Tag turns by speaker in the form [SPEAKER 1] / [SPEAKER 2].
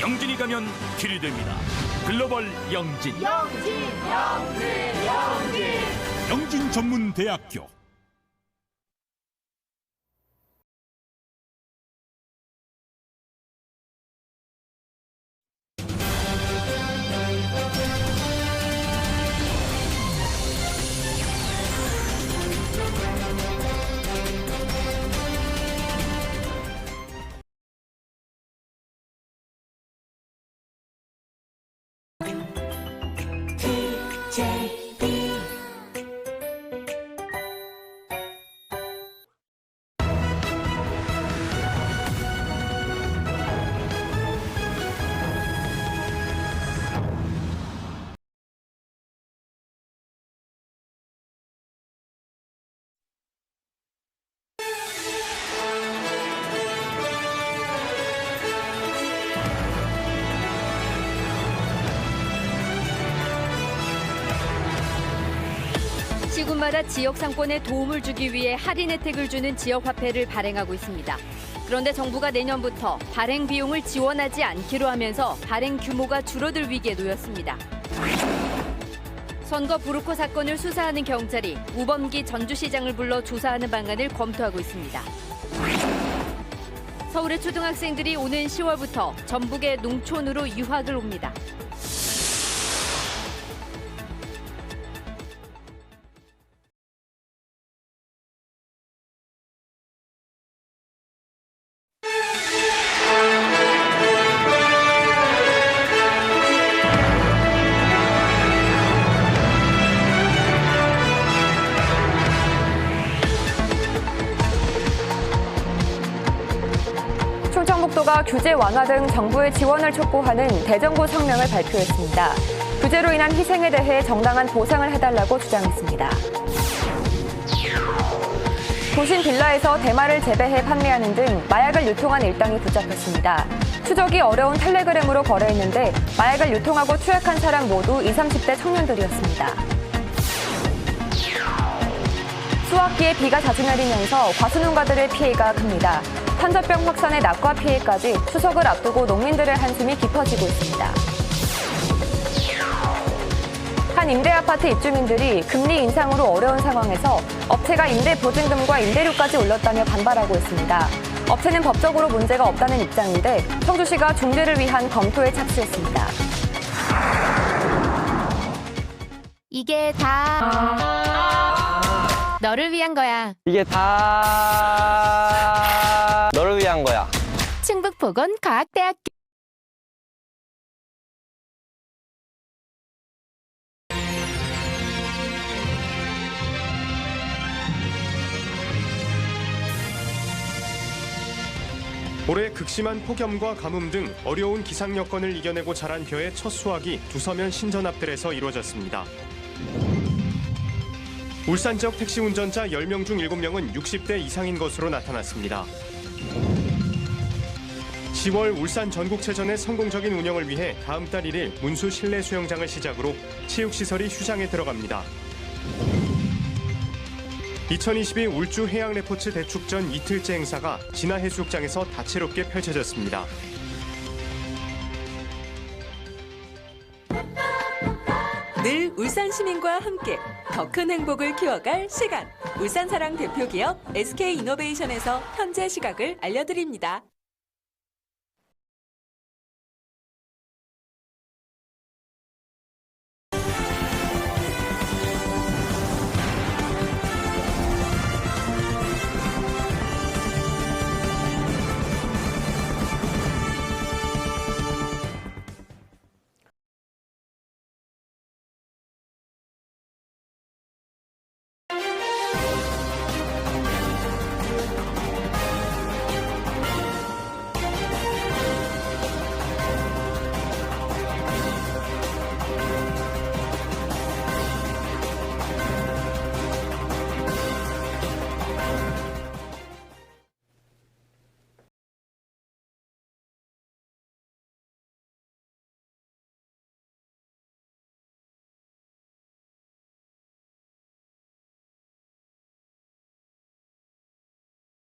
[SPEAKER 1] 영진이 가면 길이 됩니다. 글로벌 영진.
[SPEAKER 2] 영진, 영진, 영진. 전문 대학교
[SPEAKER 3] 시군마다 지역 상권에 도움을 주기 위해 할인 혜택을 주는 지역 화폐를 발행하고 있습니다. 그런데 정부가 내년부터 발행 비용을 지원하지 않기로 하면서 발행 규모가 줄어들 위기에 놓였습니다. 선거 브루커 사건을 수사하는 경찰이 우범기 전주시장을 불러 조사하는 방안을 검토하고 있습니다. 서울의 초등학생들이 오는 10월부터 전북의 농촌으로 유학을 옵니다.
[SPEAKER 4] 충청북도가 규제 완화 등 정부의 지원을 촉구하는 대정부 성명을 발표했습니다. 규제로 인한 희생에 대해 정당한 보상을 해달라고 주장했습니다. 도심 빌라에서 대마를 재배해 판매하는 등 마약을 유통한 일당이 붙잡혔습니다. 추적이 어려운 텔레그램으로 거래했는데 마약을 유통하고 투약한 사람 모두 20, 30대 청년들이었습니다. 수확기에 비가 자주 내리면서 과수농가들의 피해가 큽니다. 탄저병 확산의 낙과 피해까지 추석을 앞두고 농민들의 한숨이 깊어지고 있습니다. 한 임대아파트 입주민들이 금리 인상으로 어려운 상황에서 업체가 임대 보증금과 임대료까지 올렸다며 반발하고 있습니다. 업체는 법적으로 문제가 없다는 입장인데 청주시가 중재를 위한 검토에 착수했습니다.
[SPEAKER 5] 이게 다 너를 위한 거야.
[SPEAKER 6] 이게 다 너를 위한 거야.
[SPEAKER 5] 충북보건 과학대학교.
[SPEAKER 7] 올해 극심한 폭염과 가뭄 등 어려운 기상 여건을 이겨내고 자란 벼의 첫 수확이 두서면 신전압들에서 이루어졌습니다. 울산 지역 택시 운전자 10명 중 7명은 60대 이상인 것으로 나타났습니다. 10월 울산 전국체전의 성공적인 운영을 위해 다음 달 1일 문수 실내 수영장을 시작으로 체육시설이 휴장에 들어갑니다. 2022 울주 해양 레포츠 대축전 이틀째 행사가 진화 해수욕장에서 다채롭게 펼쳐졌습니다.
[SPEAKER 8] 늘 울산 시민과 함께 더 큰 행복을 키워갈 시간. 울산 사랑 대표 기업 SK 이노베이션에서 현재 시각을 알려드립니다. Bye.